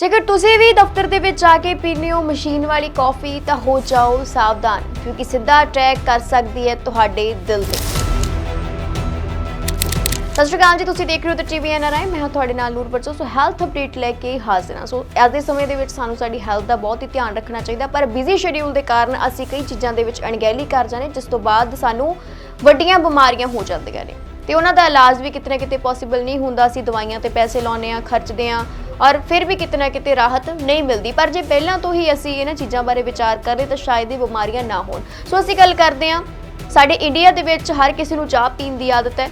ਜੇਕਰ ਤੁਸੀਂ ਵੀ ਦਫ਼ਤਰ ਦੇ ਵਿੱਚ ਆ ਕੇ ਪੀਂਦੇ ਹੋ ਮਸ਼ੀਨ ਵਾਲੀ ਕਾਫੀ, ਤਾਂ ਹੋ ਜਾਓ ਸਾਵਧਾਨ, ਕਿਉਂਕਿ ਸਿੱਧਾ ਅਟੈਕ ਕਰ ਸਕਦੀ ਹੈ ਤੁਹਾਡੇ ਦਿਲ ਤੇ। ਸਤਿ ਸ਼੍ਰੀ ਅਕਾਲ ਜੀ, ਤੁਸੀਂ ਦੇਖ ਰਹੇ ਹੋ ਤੇ ਟੀਵੀ ਐਨਆਰਆਈ ਮੈਂ ਹਾਂ ਤੁਹਾਡੇ ਨਾਲ ਨੂਰ ਬਰਸੋ ਸੋ ਹੈਲਥ ਅਪਡੇਟ ਲੈ ਕੇ ਹਾਜ਼ਰ ਹਾਂ। ਸੋ ਅੱਜ ਦੇ ਸਮੇਂ ਦੇ ਵਿੱਚ ਸਾਨੂੰ ਸਾਡੀ ਹੈਲਥ ਦਾ ਬਹੁਤ ਹੀ ਧਿਆਨ ਰੱਖਣਾ ਚਾਹੀਦਾ, ਪਰ ਬਿਜ਼ੀ ਸ਼ਡਿਊਲ ਦੇ ਕਾਰਨ ਅਸੀਂ ਕਈ ਚੀਜ਼ਾਂ ਦੇ ਵਿੱਚ ਅਣਗਹਿਲੀ ਕਰ ਜਾਂਦੇ ਜਿਸ ਤੋਂ ਬਾਅਦ ਸਾਨੂੰ ਵੱਡੀਆਂ ਬਿਮਾਰੀਆਂ ਹੋ ਜਾਂਦੀਆਂ ਨੇ। ਤੇ ਉਹਨਾਂ ਦਾ ਇਲਾਜ ਵੀ ਕਿਤੇ ਨਾ ਕਿਤੇ ਪੋਸੀਬਲ ਨਹੀਂ ਹੁੰਦਾ। ਅਸੀਂ ਦਵਾਈਆਂ ਤੇ ਪੈਸੇ ਲਾਉਂਦੇ ਆ ਖਰਚਦੇ ਆ ਔਰ ਫਿਰ ਵੀ ਕਿਤੇ ਨਾ ਕਿਤੇ ਰਾਹਤ ਨਹੀਂ ਮਿਲਦੀ। ਪਰ ਜੇ ਪਹਿਲਾਂ ਤੋਂ ਹੀ ਅਸੀਂ ਇਹਨਾਂ ਚੀਜ਼ਾਂ ਬਾਰੇ ਵਿਚਾਰ ਕਰੀਏ ਤਾਂ ਸ਼ਾਇਦ ਇਹ ਬਿਮਾਰੀਆਂ ਨਾ ਹੋਣ। ਸੋ ਅਸੀਂ ਗੱਲ ਕਰਦੇ ਹਾਂ, ਸਾਡੇ ਇੰਡੀਆ ਦੇ ਵਿੱਚ ਹਰ ਕਿਸੇ ਨੂੰ ਚਾਹ ਪੀਣ ਦੀ ਆਦਤ ਹੈ।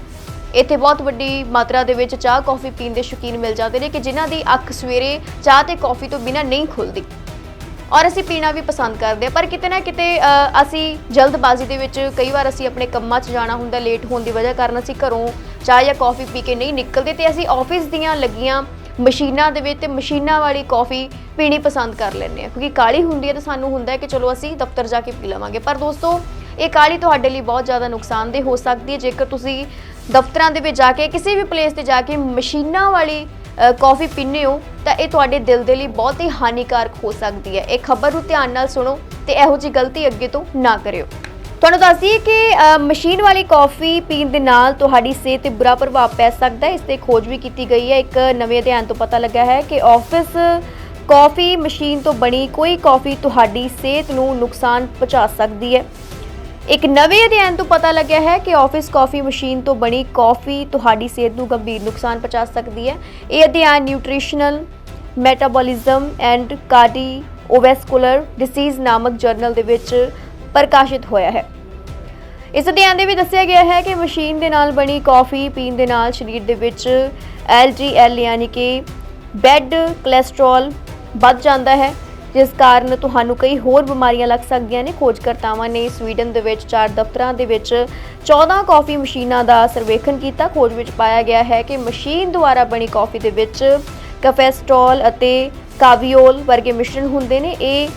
ਇੱਥੇ ਬਹੁਤ ਵੱਡੀ ਮਾਤਰਾ ਦੇ ਵਿੱਚ ਚਾਹ, ਕੌਫੀ ਪੀਣ ਦੇ ਸ਼ੌਕੀਨ ਮਿਲ ਜਾਂਦੇ ਨੇ ਕਿ ਜਿਨ੍ਹਾਂ ਦੀ ਅੱਖ ਸਵੇਰੇ ਚਾਹ ਤੇ ਕੌਫੀ ਤੋਂ ਬਿਨਾਂ ਨਹੀਂ ਖੁੱਲਦੀ। ਔਰ ਅਸੀਂ ਪੀਣਾ ਵੀ ਪਸੰਦ ਕਰਦੇ ਆ ਪਰ ਕਿਤੇ ਨਾ ਕਿਤੇ ਅਸੀਂ ਜਲਦਬਾਜ਼ੀ ਦੇ ਵਿੱਚ ਕਈ ਵਾਰ ਅਸੀਂ ਆਪਣੇ ਕੰਮਾਂ 'ਚ ਜਾਣਾ ਹੁੰਦਾ, ਲੇਟ ਹੋਣ ਦੀ ਵਜ੍ਹਾ ਕਾਰਨ ਅਸੀਂ ਘਰੋਂ ਚਾਹ ਜਾਂ ਕੌਫੀ ਪੀ ਕੇ ਨਹੀਂ ਨਿਕਲਦੇ ਤੇ ਅਸੀਂ ਆਫਿਸ ਦੀਆਂ ਲੱਗੀਆਂ ਮਸ਼ੀਨਾਂ ਦੇ ਵਿੱਚ ਤੇ ਮਸ਼ੀਨਾਂ ਵਾਲੀ ਕੌਫੀ ਪੀਣੀ ਪਸੰਦ ਕਰ ਲੈਂਦੇ ਆ ਕਿਉਂਕਿ ਕਾਲੀ ਹੁੰਦੀ ਹੈ ਤਾਂ ਸਾਨੂੰ ਹੁੰਦਾ ਹੈ ਕਿ ਚਲੋ ਅਸੀਂ ਦਫ਼ਤਰ ਜਾ ਕੇ ਪੀ ਲਵਾਂਗੇ। ਪਰ ਦੋਸਤੋ ਇਹ ਕਾਲੀ ਤੁਹਾਡੇ ਲਈ ਬਹੁਤ ਜ਼ਿਆਦਾ ਨੁਕਸਾਨਦੇਹ ਹੋ ਸਕਦੀ ਹੈ। ਜੇਕਰ ਤੁਸੀਂ ਦਫ਼ਤਰਾਂ ਦੇ ਵਿੱਚ ਜਾ ਕੇ ਕਿਸੇ ਵੀ ਪਲੇਸ ਤੇ ਜਾ ਕੇ ਮਸ਼ੀਨਾਂ ਵਾਲੀ ਅ, ਕੌਫੀ ਪੀਂਦੇ ਹੋ ਤਾਂ ਇਹ ਤੁਹਾਡੇ ਦਿਲ ਦੇ ਲਈ ਬਹੁਤ ਹੀ ਹਾਨੀਕਾਰਕ ਹੋ ਸਕਦੀ ਹੈ। ਇਹ ਖਬਰ ਨੂੰ ਧਿਆਨ ਨਾਲ ਸੁਣੋ ਤੇ ਇਹੋ ਜੀ ਗਲਤੀ ਅੱਗੇ ਤੋਂ ਨਾ ਕਰਿਓ। ਤੁਹਾਨੂੰ ਦੱਸ ਦਈਏ ਕਿ ਮਸ਼ੀਨ ਵਾਲੀ ਕੌਫੀ ਪੀਣ ਦੇ ਨਾਲ ਤੁਹਾਡੀ ਸਿਹਤ ਤੇ ਬੁਰਾ ਪ੍ਰਭਾਵ ਪੈ ਸਕਦਾ ਹੈ। ਇਸ ਤੇ ਖੋਜ ਵੀ ਕੀਤੀ ਗਈ ਹੈ। ਇੱਕ ਨਵੇਂ ਅਧਿਐਨ ਤੋਂ ਪਤਾ ਲੱਗਾ ਹੈ ਕਿ ਆਫਿਸ ਕੌਫੀ ਮਸ਼ੀਨ ਤੋਂ ਬਣੀ ਕੋਈ ਕੌਫੀ ਤੁਹਾਡੀ ਸਿਹਤ ਨੂੰ ਨੁਕਸਾਨ ਪਹੁੰਚਾ ਸਕਦੀ ਹੈ। ਇੱਕ ਨਵੇਂ ਅਧਿਐਨ ਤੋਂ ਪਤਾ ਲੱਗਿਆ ਹੈ ਕਿ ਆਫਿਸ ਕਾਫੀ ਮਸ਼ੀਨ ਤੋਂ ਬਣੀ ਕਾਫੀ ਤੁਹਾਡੀ ਸਿਹਤ ਨੂੰ ਗੰਭੀਰ ਨੁਕਸਾਨ ਪਹੁੰਚਾ ਸਕਦੀ ਹੈ। ਇਹ ਅਧਿਐਨ nutritional, metabolism and cardiovascular disease ਨਾਮਕ ਜਰਨਲ ਦੇ ਵਿੱਚ ਪ੍ਰਕਾਸ਼ਿਤ ਹੋਇਆ ਹੈ। ਇਸ ਅਧਿਐਨ ਦੇ ਵਿੱਚ ਦੱਸਿਆ ਗਿਆ ਹੈ ਕਿ ਮਸ਼ੀਨ ਦੇ ਨਾਲ ਬਣੀ ਕਾਫੀ ਪੀਣ ਦੇ ਨਾਲ ਸਰੀਰ ਦੇ ਵਿੱਚ LDL ਯਾਨੀ ਕਿ ਬੈਡ ਕੋਲੇਸਟ੍ਰੋਲ ਵੱਧ ਜਾਂਦਾ ਹੈ, ਜਿਸ ਕਾਰਨ ਤੁਹਾਨੂੰ ਕਈ ਹੋਰ ਬਿਮਾਰੀਆਂ ਲੱਗ ਸਕਦੀਆਂ ਨੇ। ਖੋਜਕਰਤਾਵਾਂ ਨੇ ਸਵੀਡਨ ਦੇ ਵਿੱਚ ਚਾਰ ਦਫ਼ਤਰਾਂ ਦੇ ਵਿੱਚ 14 ਕਾਫੀ ਮਸ਼ੀਨਾਂ ਦਾ ਸਰਵੇਖਣ ਕੀਤਾ। ਖੋਜ ਵਿੱਚ ਪਾਇਆ ਗਿਆ ਹੈ ਕਿ ਮਸ਼ੀਨ ਦੁਆਰਾ ਬਣੀ ਕਾਫੀ ਦੇ ਵਿੱਚ ਕਫੈਸਟੋਲ ਅਤੇ ਕਾਵੀਓਲ ਵਰਗੇ ਮਿਸ਼ਰਣ ਹੁੰਦੇ ਨੇ। ਇਹ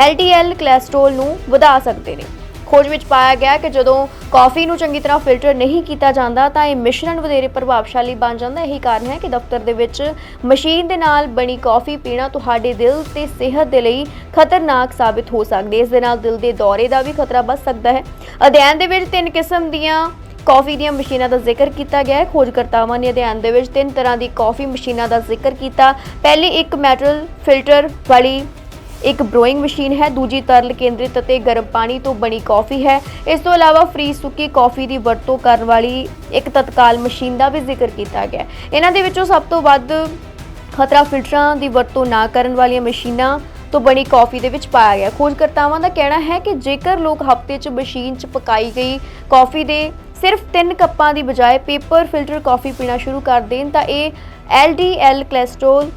LDL ਕੋਲੇਸਟ੍ਰੋਲ ਨੂੰ ਵਧਾ ਸਕਦੇ ਨੇ। ਖੋਜ ਵਿੱਚ ਪਾਇਆ ਗਿਆ ਕਿ ਜਦੋਂ ਕਾਫੀ ਨੂੰ ਚੰਗੀ ਤਰ੍ਹਾਂ ਫਿਲਟਰ ਨਹੀਂ ਕੀਤਾ ਜਾਂਦਾ, ਤਾਂ ਇਹ ਮਿਸ਼ਰਣ ਵਧੇਰੇ ਪ੍ਰਭਾਵਸ਼ਾਲੀ ਬਣ ਜਾਂਦਾ। ਇਹੀ ਕਾਰਨ ਹੈ ਕਿ ਦਫ਼ਤਰ ਦੇ ਵਿੱਚ ਮਸ਼ੀਨ ਦੇ ਨਾਲ ਬਣੀ ਕਾਫੀ ਪੀਣਾ ਤੁਹਾਡੇ ਦਿਲ ਤੇ ਸਿਹਤ ਦੇ ਲਈ ਖਤਰਨਾਕ ਸਾਬਿਤ ਹੋ ਸਕਦੀ ਹੈ। ਇਸ ਦੇ ਨਾਲ ਦਿਲ ਦੇ ਦੌਰੇ ਦਾ ਵੀ ਖਤਰਾ ਵੱਧ ਸਕਦਾ ਹੈ। ਅਧਿਐਨ ਦੇ ਵਿੱਚ ਤਿੰਨ ਕਿਸਮ ਦੀਆਂ ਕਾਫੀ ਦੀਆਂ ਮਸ਼ੀਨਾਂ ਦਾ ਜ਼ਿਕਰ ਕੀਤਾ ਗਿਆ ਹੈ। ਖੋਜਕਰਤਾਵਾਂ ਨੇ ਅਧਿਐਨ ਦੇ ਵਿੱਚ ਤਿੰਨ ਤਰ੍ਹਾਂ ਦੀ ਕਾਫੀ ਮਸ਼ੀਨਾਂ ਦਾ ਜ਼ਿਕਰ ਕੀਤਾ। ਪਹਿਲੀ ਇੱਕ ਮੈਟਲ ਫਿਲਟਰ ਵਾਲੀ ਇੱਕ ਬਰੋਇੰਗ ਮਸ਼ੀਨ ਹੈ, ਦੂਜੀ ਤਰਲ ਕੇਂਦਰਿਤ ਅਤੇ ਗਰਮ ਪਾਣੀ ਤੋਂ ਬਣੀ ਕਾਫੀ ਹੈ। ਇਸ ਤੋਂ ਇਲਾਵਾ ਫ੍ਰੀ ਸੁੱਕੀ ਕਾਫੀ ਦੀ ਵਰਤੋਂ ਕਰਨ ਵਾਲੀ ਇੱਕ ਤਤਕਾਲ ਮਸ਼ੀਨ ਦਾ ਵੀ ਜ਼ਿਕਰ ਕੀਤਾ ਗਿਆ ਇਹਨਾਂ ਦੇ ਵਿੱਚੋਂ ਸਭ ਤੋਂ ਵੱਧ ਖਤਰਾ ਫਿਲਟਰਾਂ ਦੀ ਵਰਤੋਂ ਨਾ ਕਰਨ ਵਾਲੀਆਂ ਮਸ਼ੀਨਾਂ ਤੋਂ ਬਣੀ ਕਾਫੀ ਦੇ ਵਿੱਚ ਪਾਇਆ ਗਿਆ ਖੋਜਕਰਤਾਵਾਂ ਦਾ ਕਹਿਣਾ ਹੈ ਕਿ ਜੇਕਰ ਲੋਕ ਹਫ਼ਤੇ 'ਚ ਮਸ਼ੀਨ 'ਚ ਪਕਾਈ ਗਈ ਕਾਫੀ ਦੇ ਸਿਰਫ 3 ਕੱਪਾਂ ਦੀ ਬਜਾਏ ਪੇਪਰ ਫਿਲਟਰ ਕਾਫੀ ਪੀਣਾ ਸ਼ੁਰੂ ਕਰ ਦੇਣ ਤਾਂ ਇਹ LDL ਕੋਲੇਸਟ੍ਰੋਲ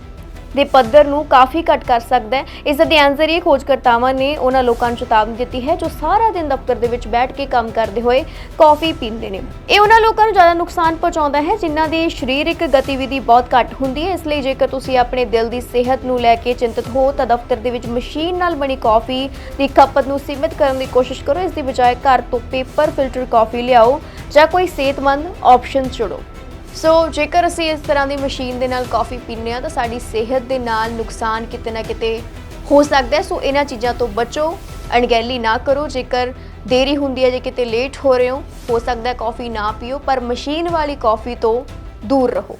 ਦੇ ਪੱਧਰ ਨੂੰ ਕਾਫੀ ਘੱਟ ਕਰ ਸਕਦਾ ਹੈ। ਇਸ ਅਧਿਐਨ ਜ਼ਰੀਏ ਖੋਜਕਰਤਾਵਾਂ ਨੇ ਉਹਨਾਂ ਲੋਕਾਂ ਨੂੰ ਚੇਤਾਵਨੀ ਦਿੱਤੀ ਹੈ, ਜੋ ਸਾਰਾ ਦਿਨ ਦਫ਼ਤਰ ਦੇ ਵਿੱਚ ਬੈਠ ਕੇ ਕੰਮ ਕਰਦੇ ਹੋਏ ਕਾਫੀ ਪੀਂਦੇ ਨੇ। ਇਹ ਉਹਨਾਂ ਲੋਕਾਂ ਨੂੰ ਜ਼ਿਆਦਾ ਨੁਕਸਾਨ ਪਹੁੰਚਾਉਂਦਾ ਹੈ, ਜਿਨ੍ਹਾਂ ਦੀ ਸਰੀਰਕ ਗਤੀਵਿਧੀ ਬਹੁਤ ਘੱਟ ਹੁੰਦੀ ਹੈ। ਇਸ ਲਈ ਜੇਕਰ ਤੁਸੀਂ ਆਪਣੇ ਦਿਲ ਦੀ ਸਿਹਤ ਨੂੰ ਲੈ ਕੇ ਚਿੰਤਤ ਹੋ, ਤਾਂ ਦਫ਼ਤਰ ਦੇ ਵਿੱਚ ਮਸ਼ੀਨ ਨਾਲ ਬਣੀ ਕਾਫੀ ਦੀ ਖਪਤ ਨੂੰ ਸੀਮਿਤ ਕਰਨ ਦੀ ਕੋਸ਼ਿਸ਼ ਕਰੋ। ਇਸ ਦੀ ਬਜਾਏ ਘਰ ਤੋਂ ਪੇਪਰ ਫਿਲਟਰ ਕਾਫੀ ਲਿਆਓ ਜਾਂ ਕੋਈ ਸਿਹਤਮੰਦ ਆਪਸ਼ਨ ਚੁਣੋ। ਸੋ ਜੇਕਰ ਅਸੀਂ ਇਸ ਤਰ੍ਹਾਂ ਦੀ ਮਸ਼ੀਨ ਦੇ ਨਾਲ ਕਾਫੀ ਪੀਂਦੇ ਆ ਤਾਂ ਸਾਡੀ ਸਿਹਤ ਦੇ ਨਾਲ ਨੁਕਸਾਨ ਕਿਤੇ ਨਾ ਕਿਤੇ ਹੋ ਸਕਦਾ ਹੈ। ਸੋ ਇਹਨਾਂ ਚੀਜ਼ਾਂ ਤੋਂ ਬਚੋ, ਅਣਗਹਿਲੀ ਨਾ ਕਰੋ। ਜੇਕਰ ਦੇਰੀ ਹੁੰਦੀ ਹੈ, ਜੇ ਕਿਤੇ ਲੇਟ ਹੋ ਰਹੇ ਹੋ ਹੋ ਸਕਦਾ ਹੈ ਕਾਫੀ ਨਾ ਪੀਓ, ਪਰ ਮਸ਼ੀਨ ਵਾਲੀ ਕਾਫੀ ਤੋਂ ਦੂਰ ਰਹੋ।